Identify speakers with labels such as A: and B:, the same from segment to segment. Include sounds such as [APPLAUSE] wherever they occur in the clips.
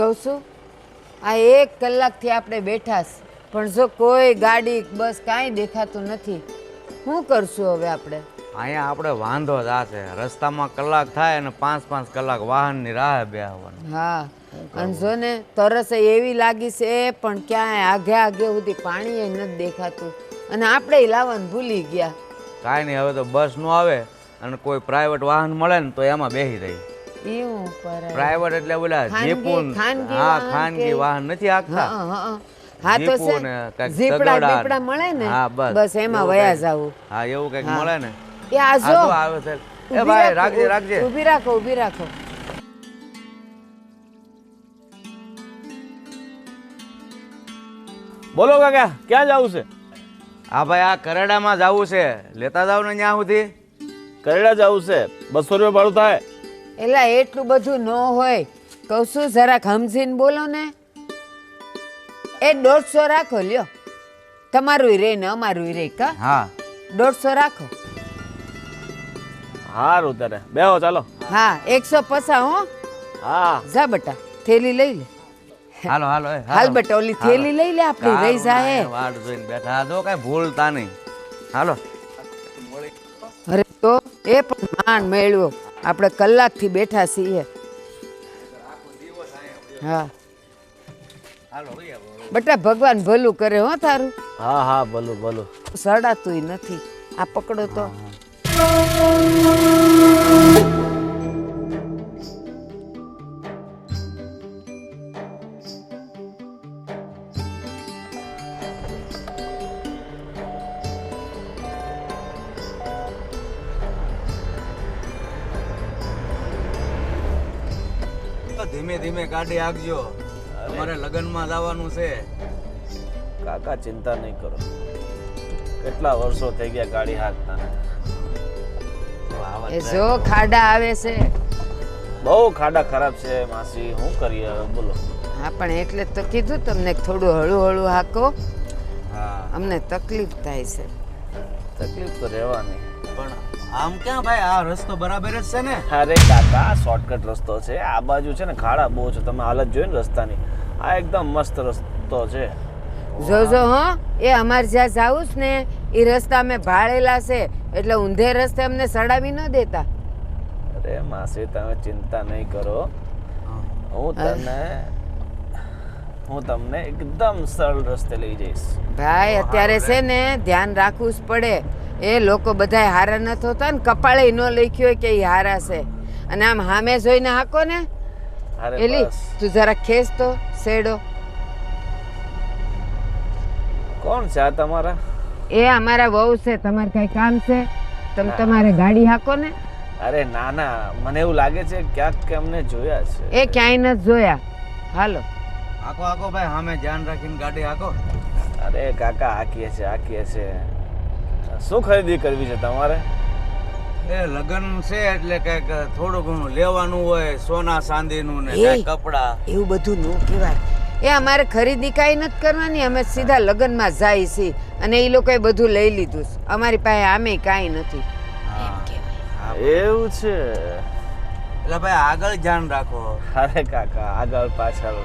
A: કહું છું આ એક કલાકથી આપણે બેઠા પણ જો કોઈ ગાડી બસ કાંઈ દેખાતું નથી શું કરશું હવે આપણે?
B: અહીંયા આપણે વાંધો જ આ છે રસ્તામાં કલાક થાય અને પાંચ પાંચ કલાક વાહનની રાહ બેહવાની.
A: હા અને જો ને તરસ એવી લાગી છે પણ ક્યાંય આઘે આઘે સુધી પાણી નથી દેખાતું. અને આપણે લાવવાનું ભૂલી ગયા.
B: કાંઈ નહીં હવે તો બસનું આવે અને કોઈ પ્રાઇવેટ વાહન મળે ને તો એમાં બેસી રહી.
A: એવું પર
B: પ્રાઇવેટ એટલે
A: બોલા
B: જે
A: પણ
B: હા ખાનગી વાહન નથી આખતા
A: હા હા હા. તો છે. ઝીપડા મળે ને?
B: હા, બસ.
A: બસ એમાં વયા. જાવું.
B: હા એવું કંઈક મળે ને?
A: એ આ જો.
B: આવે છે. એ ભાઈ રાખજે રાખજે.
A: ઊભી રાખો ઊભી રાખો.
C: બોલો કાકા ક્યાં જવું છે?
B: હા ભાઈ આ કરડામાં જવું છે. લેતા જાવ ને ત્યાં સુધી?
C: કરેડા જવું છે. બસો રૂપિયા ભાડું થાય.
A: એલા એટલું બધું ન હોય. કહું છું જરાક સમજીને બોલો ને. એ દોઢસો રાખો લ્યો. તમારું રે ને અમારું રે કા?
B: હા.
A: દોઢસો રાખો.
C: હારું તારે. બેહો ચાલો.
A: હા એકસો પસા હો.
C: હા.
A: જા બટા થેલી લઈ લે.
B: હાલો હાલો
A: હાલ. બટા ઓલી થેલી લઈ લે આપણી રહી જાય
B: વાડ જોઈને બેઠા જો કઈ ભૂલતા નહીં. હાલો.
A: એ પણ માન મેળવ્યો આપણે કલાકથી બેઠા છીએ. હા. બટા ભગવાન ભલું કરે હો તારું.
C: હા હા ભલું ભલું.
A: સડાતુંય નથી. આ પકડો તો.
B: ગાડી આગજો અમારે લગ્નમાં જવાનું છે.
C: કાકા ચિંતા નહીં કરો. કેટલા વર્ષો થઈ ગયા ગાડી હાંકતા
A: એ જો ખાડા આવે છે.
C: બહુ ખાડા ખરાબ છે માસી. શું કરીએ હવે? બોલો.
A: હા પણ એટલે જ તો કીધું તમને થોડું હળું હળું હાકો.
B: હા.
A: અમને તકલીફ થાય છે.
C: તકલીફ તો રહેવાની.
B: પણ આમ ક્યાં ભાઈ? આ રસ્તો બરાબર જ છે ને?
C: અરે કાકા શોર્ટકટ રસ્તો છે. આ બાજુ છે ને ખાડા બહુ છે. તમે હાલત જોઈ ને રસ્તાની. આ એકદમ મસ્ત રસ્તો છે.
A: જોજો હો. એ અમારે જ્યાં જાવું છે ને એ રસ્તા અમે ભાળેલા છે. એટલે ઊંધે રસ્તે અમને સડાવી ન દેતા.
C: અરે માસી તમે ચિંતા નહીં કરો. હું તમને હું તમને એકદમ સરળ રસ્તે લઈ જઈશ.
A: ભાઈ અત્યારે છે ને ધ્યાન રાખવું જ પડે. એ લોકો બધાય હારા નથી હોતા ને કપાળે ન લખ્યું હોય કે એ હારા છે. અને આમ હામે જોઈને હાકો ને? એલી તું જરા ખેસ તો શેડો.
C: કોણ છે આ તમારા?
A: એ અમારા વહુ છે તમારે કઈ કામ છે? તમે તમારે ગાડી હાકો ને?
C: અરે ના ના મને એવું લાગે છે ક્યાંક કે અમને જોયા છે.
A: એ ક્યાંય ન જોયા. હાલો.
B: આખો આખો ભાઈ હામે ધ્યાન રાખીને ગાડી હાકો.
C: અરે કાકા આકીએ છે આકીએ છે. શું ખરીદી કરવી છે તમારે?
B: એ લગ્ન છે એટલે કંઈક થોડું ઘણું લેવાનું હોય સોના ચાંદીનું ને. કપડા.
A: એવું બધું નું કહેવાય. એ અમારે ખરીદી કાંઈ નથી કરવાની અમે સીધા લગ્નમાં જાય છીએ અને એ લોકોએ બધું લઈ લીધું છે. અમારી પાસે આમે કાંઈ નથી.
B: હા.
C: એવું છે?
B: એટલે ભાઈ આગળ ધ્યાન રાખો.
C: અરે કાકા આગળ પાછળ.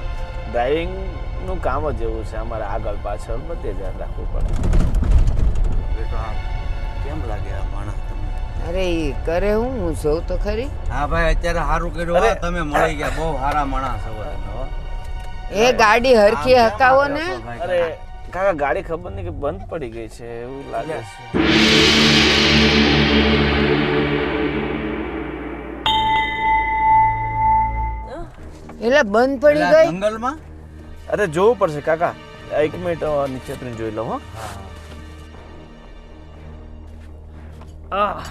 C: ડ્રાઇવિંગનું કામ જ એવું છે. અમારે આગળ પાછળ બધે ધ્યાન રાખવું પડે
B: કેમ લાગે આ માણસ તમને?
A: અરે એ કરે હું હું જોઉં તો ખરી.
B: હા ભાઈ અત્યારે સારું કર્યું હો, તમે મળી ગયા બહુ સારા માણસ તમે હો.
A: એ ગાડી હરખી
B: આમ કેમ
A: હકાવો ને?
C: અરે કાકા ગાડી ખબર નહીં કે બંધ પડી ગઈ છે એવું લાગે છે.
A: એટલે બંધ પડી
B: પેલા
A: ગઈ?
B: જંગલમાં?
C: અરે જોવું પડશે કાકા. એક મિનિટ અ, નીચે ઉતરીને જોઈ લઉં હો. આહ.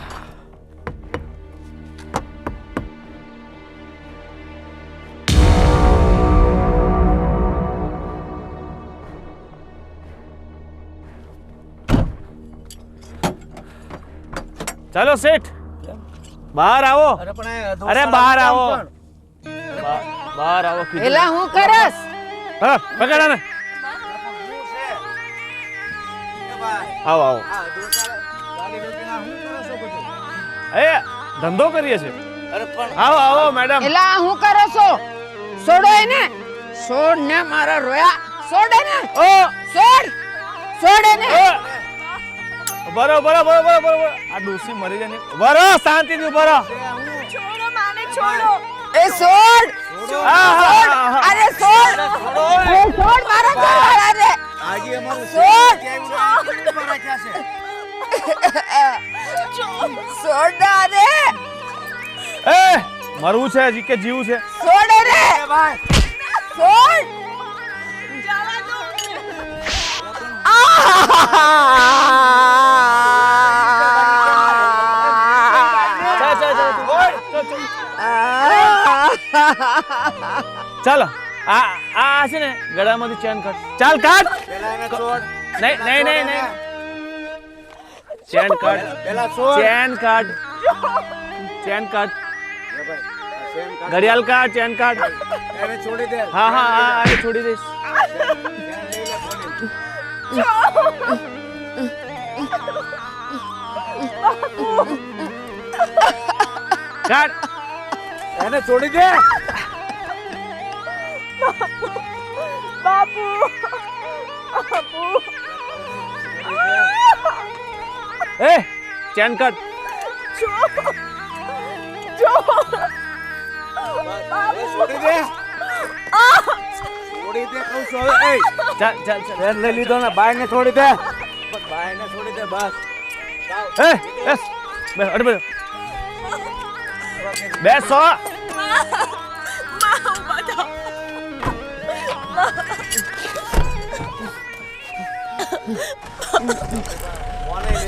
C: ચાલો શેઠ. બહાર આવો.
B: અરે
C: બહાર આવો. બહાર આવો.
A: એલા હું કરસ?
C: હા પકડા ને આવો આવો. એ ધંધો કરીએ છે
B: અરે પણ
C: આવો આવો મેડમ
A: એલા હું કરો છો? છોડો એને. છોડ ને મારા રોયા. છોડ એને.
C: ઓ!
A: છોડ. છોડ એને.
C: બરો બરો બરો બરો બરો આ ડોસી મરી જાય ને. બરો શાંતિથી બરો
D: છોડો માને છોડો.
A: એ છોડ. અરે છોડ. એ. છોડ મારા ઘરવાળા અમારું છોડ. છોડ [LAUGHS] ના રે.
C: એ મરવું છે હજી કે જીવું છે?
A: છોડ રે. છોડ
D: જવા દો
C: ચાલ, આ આ છે ને ગળામાંથી ચેન કાઢ. ચાલ કાઢ. નહીં નહીં નહીં નહીં. ચેન [LAUGHS] કાઢ ચેન કાઢ ચેન કાઢ ઘડિયાળ કાઢ ચેન કાઢ હા હા હા આને છોડી દઈશ. કાઢ
B: એને છોડી દે.
D: બાપુ. બાપુ.
C: એ ચેન કાઢ
B: છોડી દે છોડી દે કહું છું હવે એય,
C: ચાલ ચાલ ચાલ
B: પેન લઈ લીધો ને બાય ને છોડી દે બાય ને છોડી દે બસ
C: એ બેસ બેસ અરે બેસ બેસો
B: કોને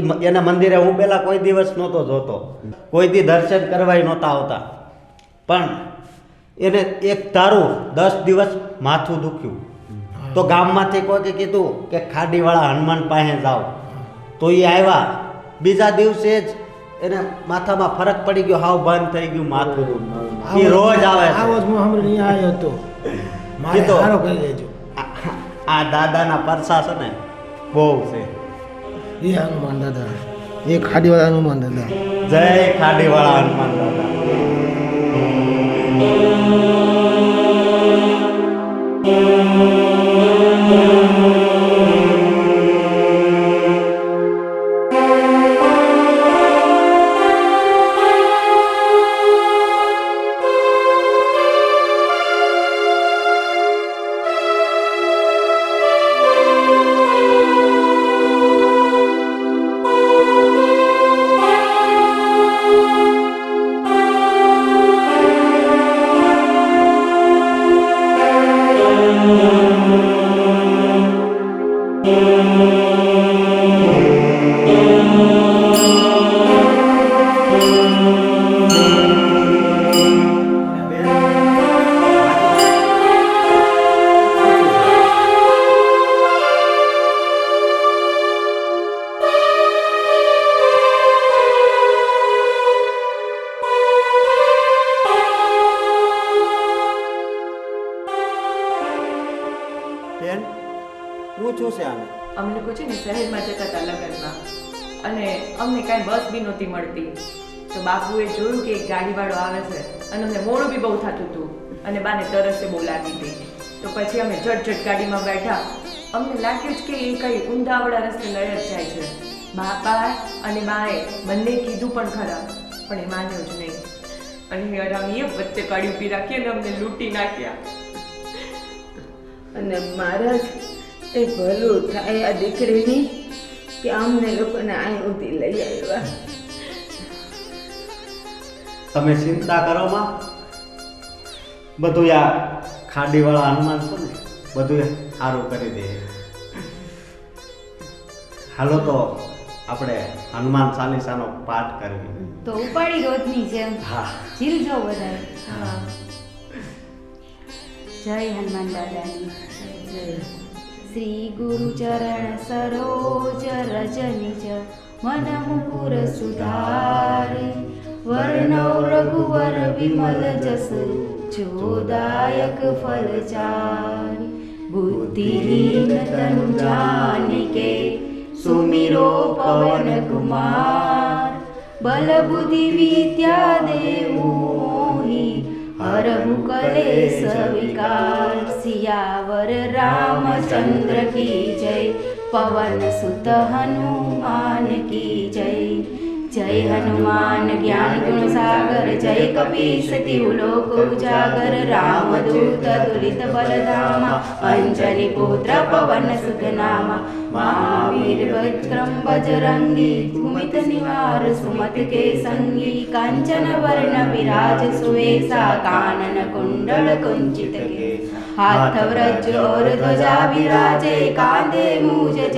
E: મ- એના મંદિરે હું પહેલાં કોઈ દિવસ નહોતો જોતો. કોઈ દી દર્શન કરવાય નહોતા આવતા. પણ એને એક ધારું દસ દિવસ માથું દુખ્યું. તો ગામમાંથી કોઈ કીધું કે ખાડીવાળા હનુમાન પાસે જાઓ. તો એ આવ્યા. બીજા દિવસે જ એને માથામાં ફરક પડી ગયો હાવ બંધ થઈ ગયું માથું. એ રોજ આવે.
F: આવો જ હું હમણાં આવ્યો હતો. મારે સારો કરી લેજો
E: આ- આ દાદાના પરસા છે ને બહુ છે.
F: એ હનુમાન દાદા. એ ખાડીવાળા હનુમાન દાદા.
E: જય ખાડીવાળા હનુમાન દાદા.
G: અને બાને તરસે બહુ લાગી હતી તો પછી અમે ઝટ ઝટ ગાડીમાં બેઠા. અમને લાગ્યું જ કે એ કઈ ઊંધાવડા રસ્તે લઈ જ જાય છે. બાપા અને બાએ બંને કીધું પણ ખરા પણ એ માન્યો જ નહીં. અને અરામીએ વચ્ચે કાઢી ઊભી રાખી અને અમને લૂંટી નાખ્યા.
H: અને મારા એ ભલું થાય આ દીકરીની કે અમને લોકોને અહીં સુધી લઈ આવ્યા.
E: તમે ચિંતા કરો માં. બધું આ ખાડીવાળા હનુમાન છે ને બધું સારું કરી દે. હાલો તો આપણે હનુમાન ચાલીસાનો પાઠ કરવી
I: તો ઉપાડી રોજની જેમ.
E: હા.
I: જીલ જો વધારે જય હનુમાન દાદાની. જય શ્રી ગુરુ ચરણ સરોજ રજની જ મન મુકુર સુધારે. વર્ણવ રઘુવર વિમલ જસ चोदायक फल चारि बुद्धिहीन तनु जानिके सुमिरो पवन कुमार बल बुद्धि विद्या देवो हि अरहुकले सियावर रामचंद्र की जय पवन सुत हनुमान की जय। जय हनुमान ज्ञान गुण सागर जय कपीश लोक उजागर रामदूत दुलित बलधामा अञ्जनि पुत्र पवन सुखनामा महावीर वक्रम बजरंगी ज्ञानीत निवार सुमत के संगी कांचन वर्ण विराज सुवेसा कानन कुंडल कुंचित के हाथ व्रज और ध्वजा सुवेन कुण्डल कुञ्च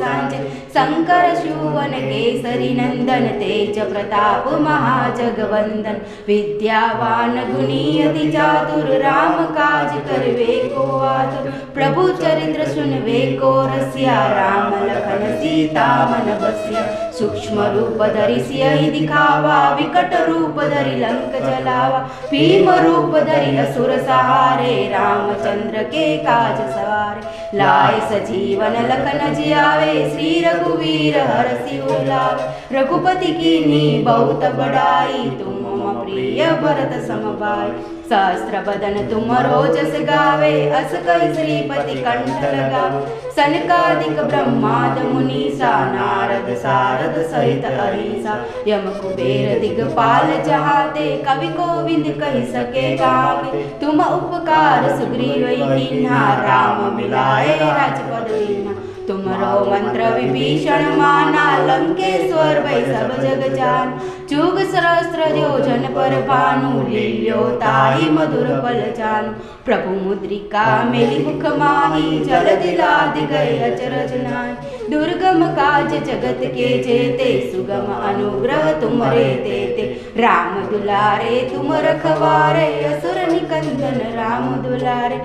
I: हा ध्वे शङ्करशुवन केसरि नन्दन ते च प्रतापमहाजगवन्दन विद्यावानगुनीयति चातुर् राम काजकरिवेको आधुर प्रभुचरिन्द्र सुनवेकोरस्या रामलखन सीतामनपस्य सूक्ष्मरूपधरियि लिखावा विकटरूपधरि लङ्क जला वा भीमरूपधरि लसुरसहारे रामचन्द्र के काज सवारे लायस सजीवन लखन जियावे श्रीरघु रघुवीर हर सिलावे रघुपति कीनी बहुत बड़ाई तुम मम प्रिय भरत समभाई सहस्त्र बदन तुम रोजस गावे अस कहि श्रीपति कंठ लगावे सनकादिक ब्रह्माद मुनीसा नारद सारद सहित अहिंसा यम कुबेर दिगपाल जहाते कवि कोविंद कहि सके गावे तुम उपकार सुग्रीव कीन्हा राम मिलाए राजपद दीना तुमरो मंत्र विभीषण माना लंकेश्वर भई सब जग जान जुग सहस्त्र जो जन पर भानु लील्यो ताई मधुर पल जान प्रभु मुद्रिका मेली मुख माही जल दिलादि गए अचरज नाय दुर्गम काज जगत के जेते सुगम अनुग्रह तुमरे देते राम दुलारे तुम रखवारे असुर निकंदन राम दुलारे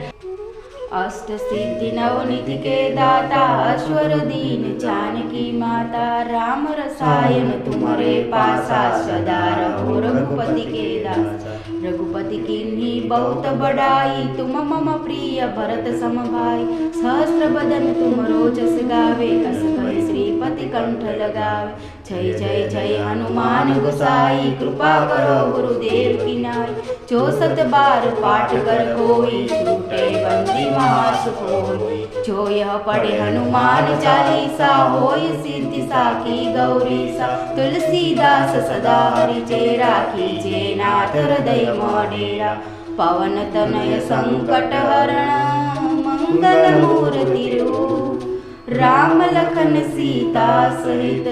I: अष्ट सिद्धि नवनिधि के दाता अश्वर दीन जानकी माता राम रसायन तुम्हारे पासा सदा रहो रघुपति के दास। रघुपति किन्ही बहुत बड़ाई तुम मम प्रिय भरत सम भाई सहस्त्र बदन तुम रोजस गावे श्रीपति कंठ लगावे જય જય જય હનુમાન ગુસાઈ કૃપા કરો ગુરુદેવ કિનાર. જો સત બાર પાઠ કર કોઈ છૂટે બંદી મહાસુખ હોય. જો યહ પડે હનુમાન ચાલીસા હોય સિદ્ધિ સાકી ગૌરી સા તુલસીદાસ સદા હરિજે રાખી જે નાથ હૃદય મોડેરા પવન તનય સંકટ હરણ મંગલ મૂર્તિ રૂપ રામ લખન સીતા સહિત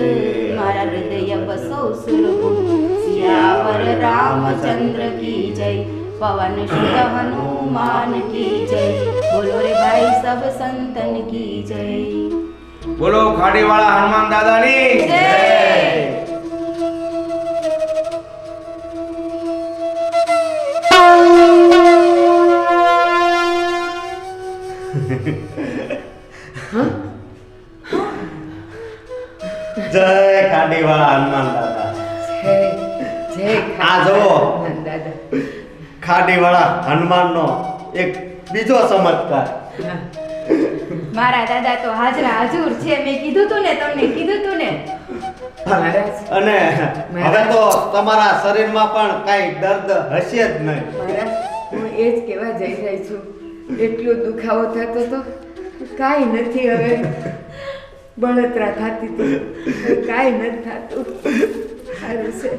I: મારા હૃદય બસો સુરગુણ સિયાવર રામચંદ્ર કી જય પવન સુત હનુમાન કી જય બોલો રે ભાઈ સબ સંતન કી જય
B: બોલો ખાડીવાળા હનુમાન દાદાની
I: જય
E: ખાડીવાળા હનુમાન દાદા.
A: જય જય
E: આ જુઓ. ખાડીવાળા હનુમાનનો એક બીજો ચમત્કાર.
I: મારા દાદા તો હાજરા હાજુર છે. મેં કીધું તું ને તમને કીધું તું ને.
E: અને હવે તો તમારા શરીરમાં પણ કાંઈ દર્દ હશે જ નહીં.
A: હું એ જ કહેવા જઈ રહી છું. એટલો દુખાવો થતો તો કાંઈ નથી હવે. બળતરા થતી હતી. કાંઈ નથી થતું. સારું છે.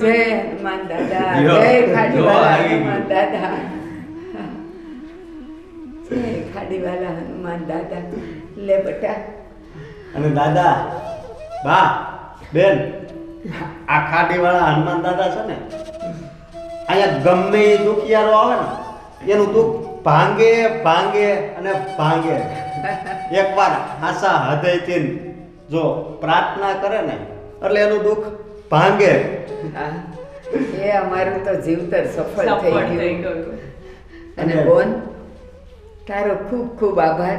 A: જય હનુમાન દાદા જય ખાડીવાલા હનુમાન દાદા. જય ખાડીવાલા હનુમાન દાદા. લે બટા.
E: અને દાદા બા બેન આ ખાડીવાળા હનુમાન દાદા છે ને અહીંયા ગમે એ દુખિયારો આવે ને એનું દુઃખ ભાંગે ભાંગે અને ભાંગે. એકવાર આશા હૃદયથી જો પ્રાર્થના કરે ને એટલે એનું દુઃખ ભાંગે.
A: એ અમારું તો જીવતર સફળ થઈ ગયું. અને બોન તારો ખૂબ ખૂબ આભાર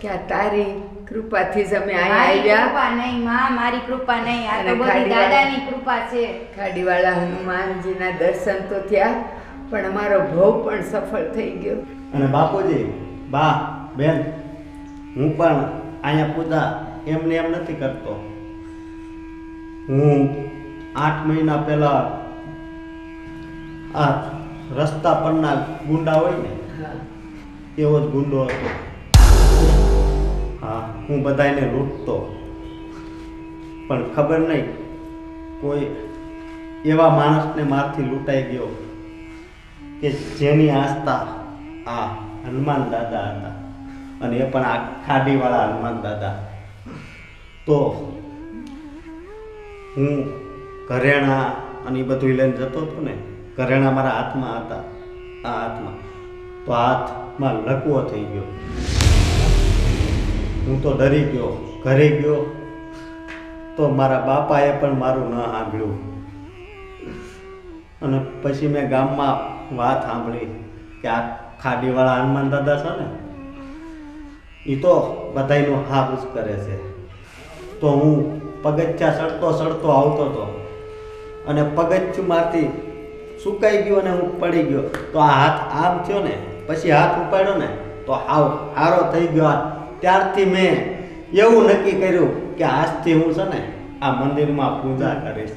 A: કે આ તારી કૃપાથી જ અમે અહીંયા આવ્યા.
I: કૃપા નહીં માં મારી કૃપા નહીં. આ તો બધી દાદાની કૃપા છે.
A: ખાડીવાળા હનુમાનજીના દર્શન તો થયા પણ અમારો ભવ પણ સફળ થઈ ગયો.
E: અને બાપુજી બા બેન, હું પણ અહીંયા પૂજા એમને એમ નથી કરતો. હું આઠ મહિના પહેલા આ રસ્તા પરના ગુંડા હોય ને, એવો જ ગુંડો હતો. હા, હું બધાને લૂંટતો. પણ ખબર નહીં, કોઈ એવા માણસને મારથી લૂંટાઈ ગયો કે જેની આસ્થા આ હનુમાન દાદા હતા. અને એ પણ આ ખાડીવાળા હનુમાન દાદા. તો હું ઘરેણા અને એ બધું લઈને જતો હતો ને, ઘરેણા મારા હાથમાં હતા, આ હાથમાં. તો હાથમાં લકવો થઈ ગયો. હું તો ડરી ગયો, ઘરે ગયો. તો મારા બાપાએ પણ મારું ન સાંભળ્યું. અને પછી મેં ગામમાં વાત સાંભળી કે આ ખાડીવાળા હનુમાન દાદા છે ને એ તો બધાનું જ કરે છે. તો હું પગથિયા સડતો સડતો આવતો હતો અને પગથિયું સુકાઈ ગયો અને હું પડી ગયો. તો આ હાથ આમ થયો ને, પછી હાથ ઉપાડ્યો ને, તો હાવ હારો થઈ ગયો ત્યારથી મેં એવું નક્કી કર્યું કે આજથી હું છે ને આ મંદિરમાં પૂજા કરીશ.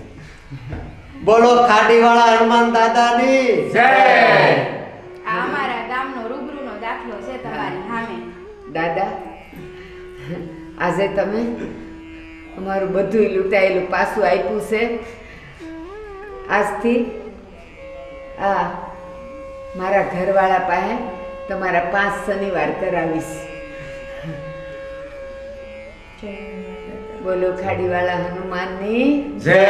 E: બોલો ખાડીવાળા હનુમાન દાદાની
I: આ
A: દાદા આજે તમે અમારું બધું લૂંટાયેલું પાછું આપ્યું છે. આજથી આ મારા ઘરવાળા પાસે તમારા પાંચ શનિવાર કરાવીશ. બોલો ખાડીવાળા હનુમાનની.
B: જય.